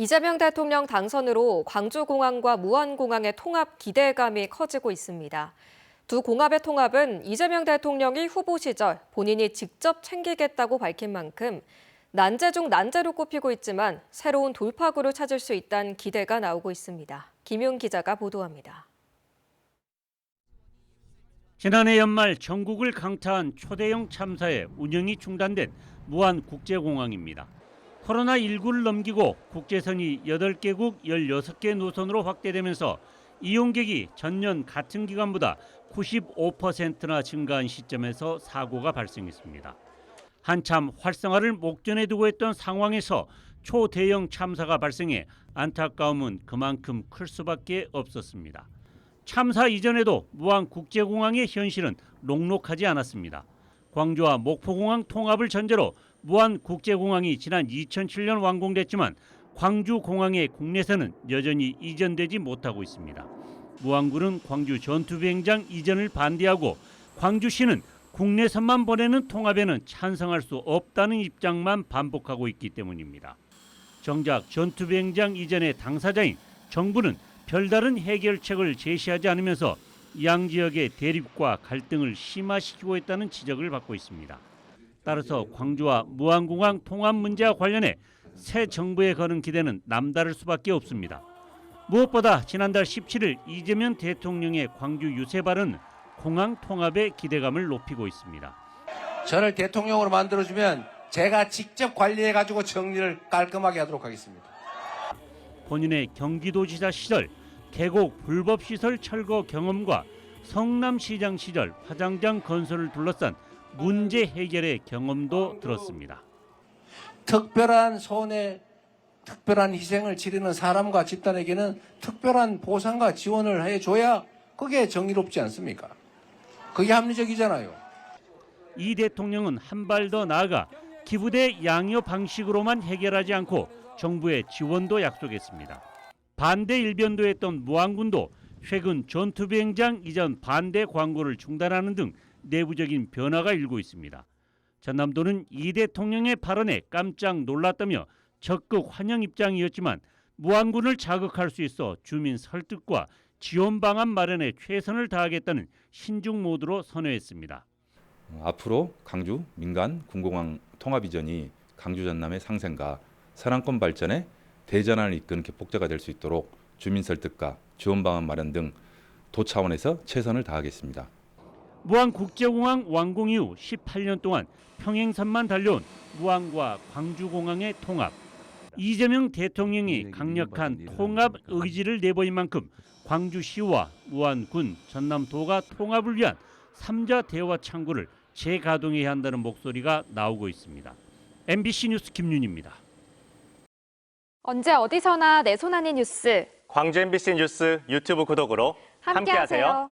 이재명 대통령 당선으로 광주공항과 무안공항의 통합 기대감이 커지고 있습니다. 두 공합의 통합은 이재명 대통령이 후보 시절 본인이 직접 챙기겠다고 밝힌 만큼 난제 중 난제로 꼽히고 있지만 새로운 돌파구를 찾을 수 있다는 기대가 나오고 있습니다. 김용 기자가 보도합니다. 지난해 연말 전국을 강타한 초대형 참사에 운영이 중단된 무안 국제공항입니다. 코로나19를 넘기고 국제선이 8개국 16개 노선으로 확대되면서 이용객이 전년 같은 기간보다 95%나 증가한 시점에서 사고가 발생했습니다. 한참 활성화를 목전에 두고 있던 상황에서 초대형 참사가 발생해 안타까움은 그만큼 클 수밖에 없었습니다. 참사 이전에도 무안 국제공항의 현실은 녹록하지 않았습니다. 광주와 목포공항 통합을 전제로 무안 국제공항이 지난 2007년 완공됐지만 광주 공항의 국내선은 여전히 이전되지 못하고 있습니다. 무안군은 광주 전투비행장 이전을 반대하고 광주시는 국내선만 보내는 통합에는 찬성할 수 없다는 입장만 반복하고 있기 때문입니다. 정작 전투비행장 이전의 당사자인 정부는 별다른 해결책을 제시하지 않으면서 양 지역의 대립과 갈등을 심화시키고 있다는 지적을 받고 있습니다. 따라서 광주와 무안공항 통합 문제와 관련해 새 정부에 거는 기대는 남다를 수밖에 없습니다. 무엇보다 지난달 17일 이재명 대통령의 광주 유세 발언 공항 통합의 기대감을 높이고 있습니다. 저를 대통령으로 만들어주면 제가 직접 관리해가지고 정리를 깔끔하게 하도록 하겠습니다. 본인의 경기도지사 시절 계곡 불법 시설 철거 경험과 성남시장 시절 화장장 건설을 둘러싼 문제 해결의 경험도 들었습니다. 특별한 손해, 특별한 희생을 치르는 사람과 집단에게는 특별한 보상과 지원을 해줘야 그게 정의롭지 않습니까? 그게 합리적이잖아요. 이 대통령은 한 발 더 나아가 기부대 양요 방식으로만 해결하지 않고 정부의 지원도 약속했습니다. 반대 일변도 했던 무안군도 최근 전투비행장 이전 반대 광고를 중단하는 등 내부적인 변화가 일고 있습니다. 전남도는 이 대통령의 발언에 깜짝 놀랐다며 적극 환영 입장이었지만 무안군을 자극할 수 있어 주민 설득과 지원 방안 마련에 최선을 다하겠다는 신중 모드로 선회했습니다. 어, 앞으로 강주 민간 군공항 통합 이전이 강주 전남의 상생과 산안권 발전에 대전환을 이끄는 개폭자가 될 수 있도록 주민 설득과 지원 방안 마련 등 도 차원에서 최선을 다하겠습니다. 무안국제공항 완공 이후 18년 동안 평행선만 달려온 무안과 광주공항의 통합. 이재명 대통령이 강력한 통합 의지를 내보인 만큼 광주시와 무안군, 전남도가 통합을 위한 삼자 대화 창구를 재가동해야 한다는 목소리가 나오고 있습니다. MBC 뉴스 김윤입니다. 언제 어디서나 내 손 안의 뉴스 광주 MBC 뉴스 유튜브 구독으로 함께하세요. 함께하세요.